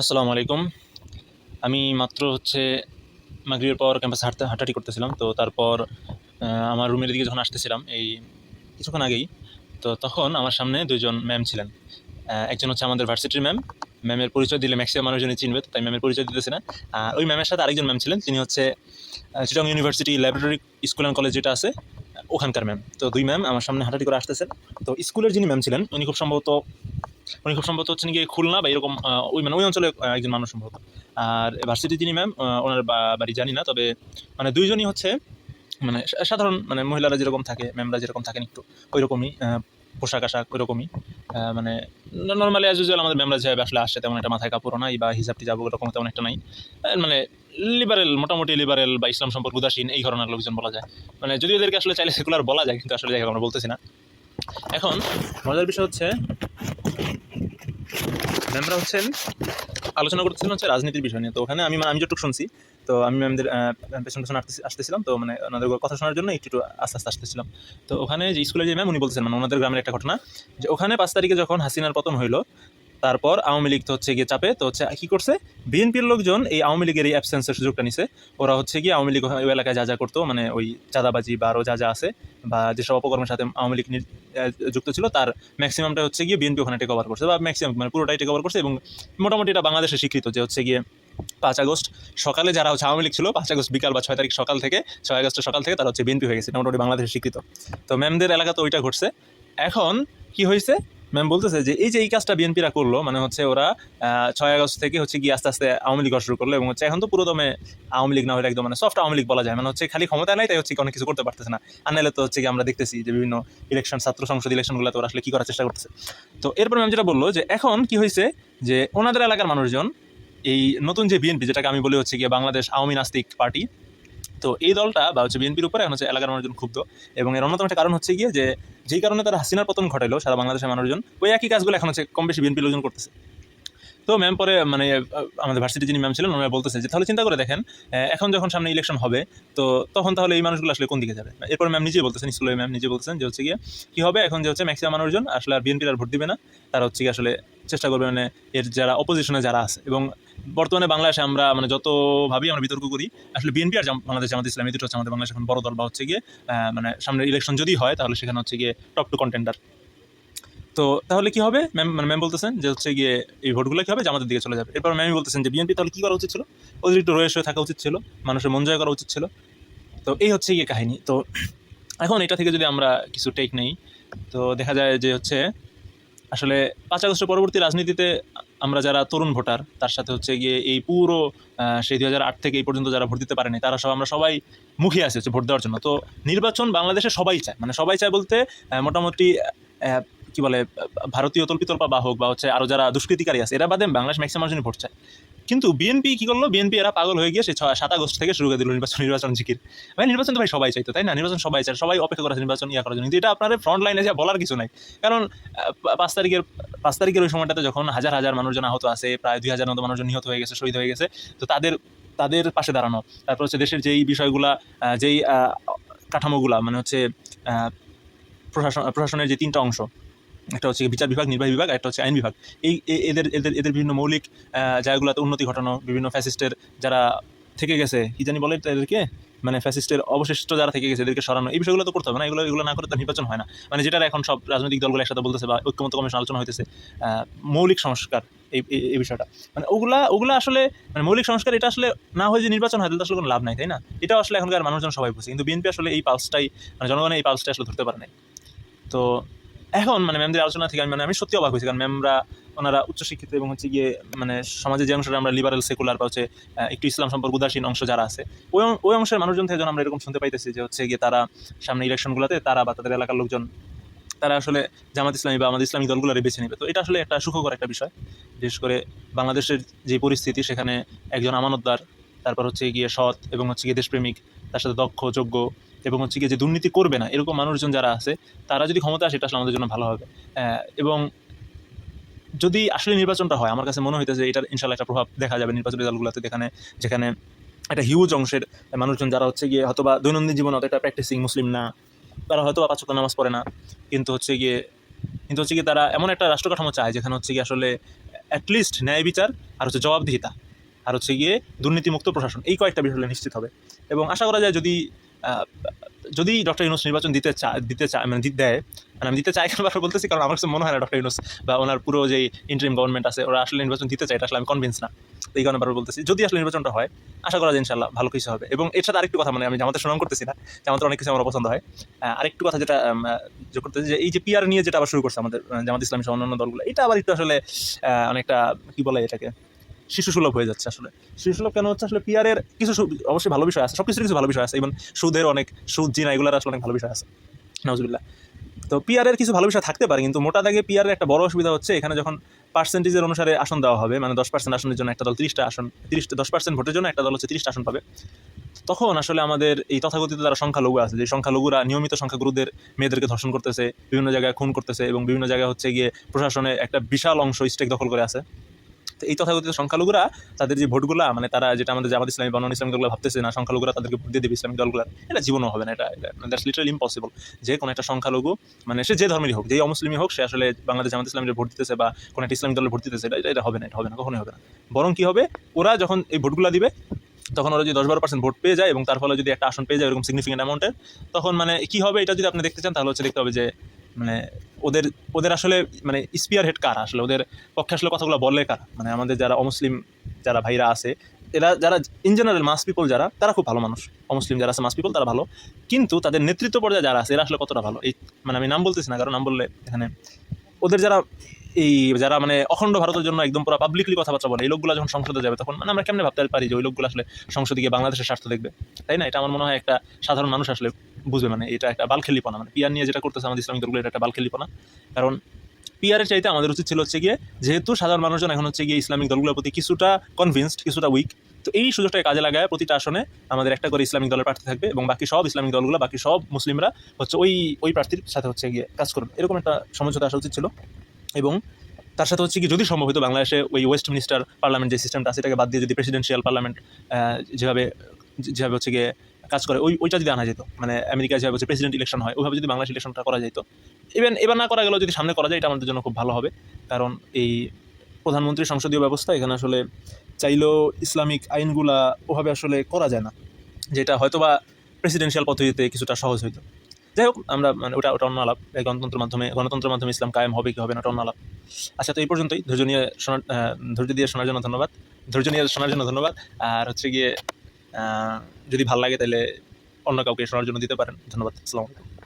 আসসালামু আলাইকুম। আমি মাত্র হচ্ছে মাগরিবের পর ক্যাম্পাসে হাঁটতে, হাঁটাহাঁটি করতেছিলাম। তো তারপর আমার রুমের দিকে যখন আসতেছিলাম, এই কিছুক্ষণ আগেই, তো তখন আমার সামনে দুইজন ম্যাম ছিলেন। একজন হচ্ছে আমাদের ভার্সিটির ম্যাম। ম্যামের পরিচয় দিলে ম্যাক্সিমাম মানুষজনই চিনবে, তাই ম্যামের পরিচয় দিতেছে না। আর ওই ম্যামের সাথে আরেকজন ম্যাম ছিলেন, তিনি হচ্ছে Chittagong university laboratory school and college যেটা আছে, ওখানকার ম্যাম। তো দুই ম্যাম আমার সামনে হাঁটাহাঁটি করে আসতেছেন। তো স্কুলের যিনি ম্যাম ছিলেন, উনি খুব সম্ভবত উনি খুব সম্ভবত হচ্ছে নাকি খুলনা বা এরকম ওই মানে ওই অঞ্চলে একজন মানুষ সম্ভবত। আর ভার্সিটি যিনি ম্যাম ওনার বাড়ি জানি না, তবে মানে দুইজনই হচ্ছে মানে সাধারণ মানে মহিলারা যেরকম থাকে ম্যামরা যেরকম থাকেন একটু ওই রকমই পোশাক আশাক ওই রকমই মানে নর্মালি অ্যাজ ইউজুয়াল আমাদের ম্যামরা যেভাবে আসলে আসে তেমন একটা মাথায় কাপড় নাই বা হিসাবটি টিজাব ওরকম তেমন একটা নাই। মানে লিবারেল মোটামুটি লিবারেল বা ইসলাম সম্পর্ক উদাসীন এই ধরনের লোকজন বলা যায়। মানে যদি ওদেরকে আসলে চাইলে সেকুলার বলা যায়, কিন্তু আসলে আমরা বলতেছি না। এখন মজার বিষয় হচ্ছে ম্যামরা হচ্ছেন? আলোচনা করতেছিলেন হচ্ছে রাজনীতির বিষয় নিয়ে। তো ওখানে আমি আমি যতটুকু শুনছি, তো আমি ম্যামদের পেছন পেছন আসতে আসতেছিলাম। তো মানে ওনাদের কথা শোনার জন্য একটু একটু আস্তে আস্তে আসতেছিলাম। তো ওখানে যে স্কুলে যে ম্যাম উনি বলছেন মানে ওনাদের গ্রামের একটা ঘটনা। যে ওখানে পাঁচ তারিখে যখন হাসিনার পতন হইল তারপর আওয়ামী লীগ তো হচ্ছে গিয়ে চাপে, তো হচ্ছে কি করছে? বিএনপির লোকজন এই আওয়ামী লীগের এই অ্যাবসেন্সের সুযোগটা নিছে। ওরা হচ্ছে গিয়ে আওয়ামী লীগ ওই এলাকায় যা যা করতো মানে ওই চাঁদাবাজি বা আরও যা যা আছে, বা যেসব অপকর্মের সাথে আওয়ামী লীগ যুক্ত ছিল, তার ম্যাক্সিমামটা হচ্ছে গিয়ে বিএনপি ওখানে টেক ওভার করছে, বা ম্যাক্সিমাম মানে পুরোটাই টেক ওভার করছে, এবং মোটামুটি এটা বাংলাদেশে স্বীকৃত যে হচ্ছে গিয়ে পাঁচ আগস্ট সকালে যারা হচ্ছে আওয়ামী লীগ ছিল, পাঁচ আগস্ট বিকাল বা ছয় তারিখ সকাল থেকে, ছয় আগস্টের সকাল থেকে তারা হচ্ছে বিএনপি হয়ে গেছে, মোটামুটি বাংলাদেশে স্বীকৃত। তো ম্যামদের এলাকা তো ওইটা ঘটছে। এখন কি হয়েছে? ম্যাম বলতেছে যে, এই যে এই কাজটা বিএনপিরা করল মানে হচ্ছে ওরা ছয় আগস্ট থেকে হচ্ছে গিয়ে আস্তে আস্তে আওয়ামী লীগ শুরু করল এবং হচ্ছে এখন তো পুরোদমে আওয়ামী লীগ না হলে একদম মানে সফট আওয়ামী লীগ বলা যায়। মানে হচ্ছে খালি ক্ষমতা নাই, তাই হচ্ছে অনেক কিছু করতে পারতেছে না। আর নাহলে তো হচ্ছে আমরা দেখতেছি যে বিভিন্ন ইলেকশন ছাত্র সংসদ ইলেকশনগুলো তো আসলে কী করার চেষ্টা করতেছে। তো এরপর ম্যাম যেটা বলল যে, এখন কি হয়েছে যে, ওনাদের এলাকার মানুষজন, এই নতুন যে বিএনপি, যেটাকে আমি বলি হচ্ছে গিয়ে বাংলাদেশ আওয়ামী নাস্তিক পার্টি তো এই দলটা বা হচ্ছে বিএনপির উপরে এখন হচ্ছে এলাকার মানুষজন ক্ষুব্ধ। এবং এর অন্যতম একটা কারণ হচ্ছে গিয়ে যে, যেই কারণে তারা হাসিনার পতন ঘটাইলো সারা বাংলাদেশের মানুষজন, ওই একই কাজগুলো এখন হচ্ছে কম বেশি বিএনপি লোকজন করতেছে। তো ম্যাম পরে মানে আমাদের ভার্সিটি যিনি ম্যাম ছিলেন ওনারা বলতেছে যে, তাহলে চিন্তা করে দেখেন এখন যখন সামনে ইলেকশন হবে, তো তখন তাহলে এই মানুষগুলো আসলে কোন দিকে যাবে? এরপর ম্যাম নিজেই বলতেছেন স্কুলের ম্যাম নিজে বলতেছেন যে, হচ্ছে গিয়ে, কী হবে? এখন যে হচ্ছে ম্যাক্সিমাম মানুষজন, আসলে আর বিএনপির আর ভোট দিবে না। তারা হচ্ছে গিয়ে আসলে চেষ্টা করবে মানে এর যারা অপোজিশনে যারা আছে। এবং বর্তমানে বাংলাদেশে আমরা মানে যতভাবেই আমরা বিতর্ক করি, আসলে বিএনপি আর বাংলাদেশ জামাত ইসলামী দুটো হচ্ছে আমাদের বাংলাদেশ এখন বড় দল বা হচ্ছে গিয়ে মানে সামনে ইলেকশন যদি হয়, তাহলে সেখানে হচ্ছে গিয়ে টপ টু কন্টেন্ডার তো তাহলে কি হবে? ম্যাম মানে ম্যাম বলতেছেন যে হচ্ছে গিয়ে এই ভোটগুলো কি হবে? জামাতের দিকে চলে যাবে। এরপর ম্যামই বলতেছেন যে বিএনপি তাহলে কী করা উচিত ছিল? ওদের একটু শুয়ে থাকা উচিত ছিল। মানুষের মন জয় করা উচিত ছিল। তো এই হচ্ছে গিয়ে কাহিনী। তো এখন এটা থেকে যদি আমরা কিছু টেক নেই, তো দেখা যায় যে হচ্ছে আসলে পাঁচ আগস্ট পরবর্তী রাজনীতিতে আমরা যারা তরুণ ভোটার, তার সাথে হচ্ছে গিয়ে এই পুরো সেই দু হাজার আট থেকে এই পর্যন্ত যারা ভোট দিতে পারেনি, তারা সব আমরা সবাই মুখে আছে হচ্ছে ভোট দেওয়ার জন্য। তো নির্বাচন বাংলাদেশে সবাই চায়। মানে সবাই চায় বলতে মোটামুটি কি বলে, ভারতীয় তল্পিতল্পা বা হোক বা হচ্ছে আরও যারা দুষ্কৃতিকারী আছে, এরা বাদে বাংলাদেশ ম্যাক্সিমাম জনই ভোট চায়। কিন্তু বিএনপি কী করল? বিএনপি এরা পাগল হয়ে গিয়ে সে ছয়, সাত আগস্ট থেকে শুরু করে দিল নির্বাচন নির্বাচন জিকির। ভাই নির্বাচন তো ভাই সবাই চাইতো, তাই না? নির্বাচন সবাই চায়, সবাই অপেক্ষা করেছে নির্বাচন ইয়া করার জন্য। কিন্তু এটা আপনার ফ্রন্ট লাইনে যা বলার কিছু নাই। কারণ পাঁচ তারিখের পাঁচ তারিখের ওই সময়টাতে যখন হাজার হাজার মানুষজন আহত আছে, প্রায় দুই হাজার মতো মানুষজন নিহত হয়ে গেছে, শহীদ হয়ে গেছে, তো তাদের তাদের পাশে দাঁড়ানো। তারপর হচ্ছে দেশের যেই বিষয়গুলা যেই কাঠামোগুলা মানে হচ্ছে প্রশাসন, প্রশাসনের যে তিনটা অংশ একটা হচ্ছে বিচার বিভাগ, নির্বাহী বিভাগ একটা হচ্ছে আইন বিভাগ। এই এদের এদের এদের বিভিন্ন মৌলিক জায়গাগুলোতে উন্নতি ঘটানো, বিভিন্ন ফ্যাসিস্টের যারা থেকে গেছে, কি জানি বলে এদেরকে? মানে ফ্যাসিস্টের অবশিষ্ট যারা থেকে গেছে, এদেরকে সরানো। এই বিষয়গুলো তো করতে হবে না, এগুলো এগুলো না করে তো নির্বাচন হয় না। মানে যেটা এখন সব রাজনৈতিক দলগুলো একসাথে বলতেছে বা ঐক্যমত কমিশন আলোচনা হইতেছে মৌলিক সংস্কার, এই, এই- বিষয়টা। মানে ওগুলা, ওগুলো আসলে মানে মৌলিক সংস্কার, এটা আসলে না হয়ে যে নির্বাচন হয়, তাহলে আসলে কোনো লাভ নাই, তাই না? এটা আসলে এখনকার মানুষজন সবাই বুঝে। কিন্তু বিএনপি আসলে এই পালসটাই মানে জনগণের এই পালসটাই আসলে ধরতে পারে নাই। তো এখন মানে ম্যামদের আলোচনা থেকে আমি মানে আমি সত্যি অবাক হয়েছি। কারণ ম্যামরা ওনারা উচ্চশিক্ষিত এবং হচ্ছে গিয়ে মানে সমাজে যে অংশটা আমরা লিবারেল সেকুলার বা হচ্ছে একটু ইসলাম সম্পর্ক উদাসীন অংশ যারা আছে, ওই ওই অংশের মানুষজন থেকে আমরা এরকম শুনতে পাইতেছি যে হচ্ছে গিয়ে তারা সামনে ইলেকশনগুলোতে তারা বা তাদের এলাকার লোকজন, তারা আসলে জামাত ইসলামী বা আমাদের ইসলামী দলগুলোরে বেছে নেবে। তো এটা আসলে একটা সুখকর একটা বিষয়। বিশেষ করে বাংলাদেশের যে পরিস্থিতি, সেখানে একজন আমানতদার, তারপর হচ্ছে গিয়ে সৎ এবং হচ্ছে গিয়ে দেশপ্রেমিক, তার সাথে দক্ষ, যোগ্য এবং হচ্ছে গিয়ে যে দুর্নীতি করবে না, এরকম মানুষজন যারা আছে, তারা যদি ক্ষমতা আসে, এটা আসলে আমাদের জন্য ভালো হবে। এবং যদি আসলে নির্বাচনটা হয়, আমার কাছে মনে হইতেছে এটার ইনশাল্লাহ একটা প্রভাব দেখা যাবে নির্বাচনী দলগুলোতে, যেখানে যেখানে একটা হিউজ অংশের মানুষজন যারা হচ্ছে গিয়ে হয়তো বা দৈনন্দিন জীবনে অতটা প্র্যাকটিসিং মুসলিম না, তারা হয়তো বা পাঁচ ওয়াক্ত নামাজ পড়ে না, কিন্তু হচ্ছে গিয়ে, কিন্তু হচ্ছে গিয়ে তারা এমন একটা রাষ্ট্রকাঠামো চায়, যেখানে হচ্ছে গিয়ে আসলে অ্যাটলিস্ট ন্যায় বিচার আর হচ্ছে জবাবদিহিতা, আর হচ্ছে গিয়ে দুর্নীতিমুক্ত প্রশাসন, এই কয়েকটা বিষয় নিশ্চিত হবে। এবং আশা করা যায় যদি যদি ডক্টর ইউনুস নির্বাচন দিতে চা দিতে চায় মানে দেয় মানে আমি দিতে চাই কেন বারবার বলতেছি কারণ আমার কাছে মনে হয় না ডক্টর ইউনুস বা ওনার পুরো যে ইন্টারিম গভর্নমেন্ট আছে ওরা আসলে নির্বাচন দিতে চায় এটা আসলে আমি কনভিন্স না। এই কারণে বারবার বলতেছি যদি আসলে নির্বাচনটা হয় আশা করা যায় ইনশাল্লাহ ভালো কিছু হবে। এবং এর সাথে আরেকটু কথা মানে আমি জামাতের সুনাম করতেছি না জামাতের অনেক কিছু আমার পছন্দ হয়। আরেকটু কথা যেটা যোগ করতেছি যে এই যে পিআর নিয়ে যেটা আবার শুরু করছে আমাদের আহ, জামাত ইসলামী সহ অন্যান্য দলগুলো এটা আবার একটু আসলে অনেকটা কী বলে এটাকে? শিশু সুলভ হয়ে যাচ্ছে আসলে। শিশু সুলভ কেন হচ্ছে? আসলে পিআরের কিছু অবশ্যই ভালো বিষয় আছে সব কিছু কিছু ভালো বিষয় আছে। এবং সুদের অনেক, সুদ, জিনা, এগুলোর আসলে অনেক ভালো বিষয় আছে। নজরুল্লাহ তো পিআরের কিছু ভালো বিষয় থাকতে পারে, কিন্তু মোটা দাগে পিআরের একটা বড় অসুবিধা হচ্ছে, এখানে যখন পার্সেন্টেজের অনুসারে আসন দেওয়া হবে মানে দশ পার্সেন্ট আসনের জন্য একটা দল তিরিশটা আসন, তিরিশটা, দশ পার্সেন্ট ভোটের জন্য একটা দল হচ্ছে তিরিশটা আসন পাবে। তখন আসলে আমাদের এই তথাকথিত যারা সংখ্যালঘু আছে, যে সংখ্যালঘুরা নিয়মিত সংখ্যাগুরুদের মেয়েদেরকে ধর্ষণ করতেছে, বিভিন্ন জায়গায় খুন করতেছে এবং বিভিন্ন জায়গায় হচ্ছে গিয়ে প্রশাসনে একটা বিশাল অংশ স্টেক দখল করে আছে। তো এই তথাকথিত সংখ্যালঘুরা তাদের যে ভোটগুলা মানে তারা যেটা আমাদের জামাত ইসলামী বা নন ইসলামিক দলগুলো ভাবতেছে না, সংখ্যালঘুরা তাদেরকে ভোট দিয়ে দেবে ইসলামিক দলগুলো এটা জীবনও হবে না, এটা দ্যাটস লিটারালি ইম্পসিবল যে কোনো একটা সংখ্যালঘু মানে সে যে ধর্মেরই হোক, যেই অমুসলিমই হোক, সে আসলে বাংলাদেশ জামাত ইসলামের ভোট দিতেছে বা কোনো একটা ইসলামিক দলের ভোট দিতেছে, এটা- এটা হবে না, এটা হবে না, কখনোই হবে না। বরং কী হবে, ওরা যখন এই ভোটগুলো দিবে, তখন ওরা যদি দশ বারো পার্সেন্ট ভোট পেয়ে যায় এবং তার ফলে যদি একটা আসন পেয়ে যায় এরকম সিগনিফিকেন্ট অ্যামাউন্টের তখন মানে কী হবে, এটা যদি আপনি দেখতে চান, তাহলে হচ্ছে দেখতে হবে যে মানে ওদের ওদের আসলে মানে স্পিয়ার হেড কারা আসলে? ওদের পক্ষে আসলে কথাগুলো বলে কারা? মানে আমাদের যারা অমুসলিম যারা ভাইরা আছে, এরা যারা ইন জেনারেল মাস পিপল যারা, তারা খুব ভালো মানুষ। অমুসলিম যারা আছে মাস পিপল তারা ভালো। কিন্তু তাদের নেতৃত্ব পর্যায়ে যারা আছে, এরা আসলে কতটা ভালো? এই মানে আমি নাম বলতেছি না, কারণ নাম বললে এখানে ওদের যারা এই যারা মানে অখণ্ড ভারতের জন্য একদম পুরো পাবলিকলি কথাবার্তা বলে, এই লোকগুলো যখন সংসদে যাবে তখন মানে আমরা কেমনে ভাবতে পারি যে ওই লোকগুলো আসলে সংসদে গিয়ে বাংলাদেশের স্বার্থ দেখবে? তাই না? এটা আমার মনে হয় একটা সাধারণ মানুষ আসলে বুঝবে মানে এটা একটা বালখেলিপনা মানে পিয়ার নিয়ে যেটা করতেছে আমাদের ইসলামিক দলগুলো, এটা একটা বালখেলিপনা কারণ পিয়ারের চাইতে আমাদের উচিত ছিল হচ্ছে গিয়ে, যেহেতু সাধারণ মানুষজন এখন হচ্ছে গিয়ে ইসলামিক দলগুলোর প্রতি কিছুটা কনভিন্সড কিছুটা উইক তো এই সুযোগটাকে কাজে লাগায় প্রতিটা আসনে আমাদের একটা করে ইসলামিক দলের প্রার্থী থাকবে এবং বাকি সব ইসলামিক দলগুলো, বাকি সব মুসলিমরা হচ্ছে ওই ওই প্রার্থীর সাথে হচ্ছে গিয়ে কাজ করবে। এরকম একটা সমঝোতা আসা উচিত ছিল। এবং তার সাথে হচ্ছে কি যদি সম্ভব হতো বাংলাদেশে ওই ওয়েস্ট মিনিস্টার পার্লামেন্ট যে সিস্টেমটা আছে এটাকে বাদ দিয়ে যদি প্রেসিডেন্সিয়াল পার্লামেন্ট যেভাবে যেভাবে হচ্ছে গিয়ে কাজ করে, ওই, ওইটা যদি আনা যেত মানে আমেরিকায় যেভাবে হচ্ছে প্রেসিডেন্ট ইলেকশন হয়, ওইভাবে যদি বাংলাদেশ ইলেকশনটা করা যেত ইভেন এবার না করা গেলেও যদি সামনে করা যায়, এটা আমাদের জন্য খুব ভালো হবে। কারণ এই প্রধানমন্ত্রী সংসদীয় ব্যবস্থা এখানে আসলে চাইলেও ইসলামিক আইনগুলা ওভাবে আসলে করা যায় না, যেটা হয়তোবা প্রেসিডেন্সিয়াল পদ্ধতিতে কিছুটা সহজ হইতো। যাই হোক, আমরা মানে ওটা ওটা অন্য আলাপ। গণতন্ত্রের মাধ্যমে গণতন্ত্রের মাধ্যমে ইসলাম কায়েম হবে কি হবে না, ওটা অন্য আলাপ। আচ্ছা তো এই পর্যন্তই। ধৈর্য নিয়ে শোনার ধৈর্য দিয়ে শোনার জন্য ধন্যবাদ। ধৈর্য নিয়ে শোনার জন্য ধন্যবাদ। আর হচ্ছে গিয়ে যদি ভালো লাগে তাহলে অন্য কাউকে শোনার জন্য দিতে পারেন। ধন্যবাদ আসসালামু আলাইকুম।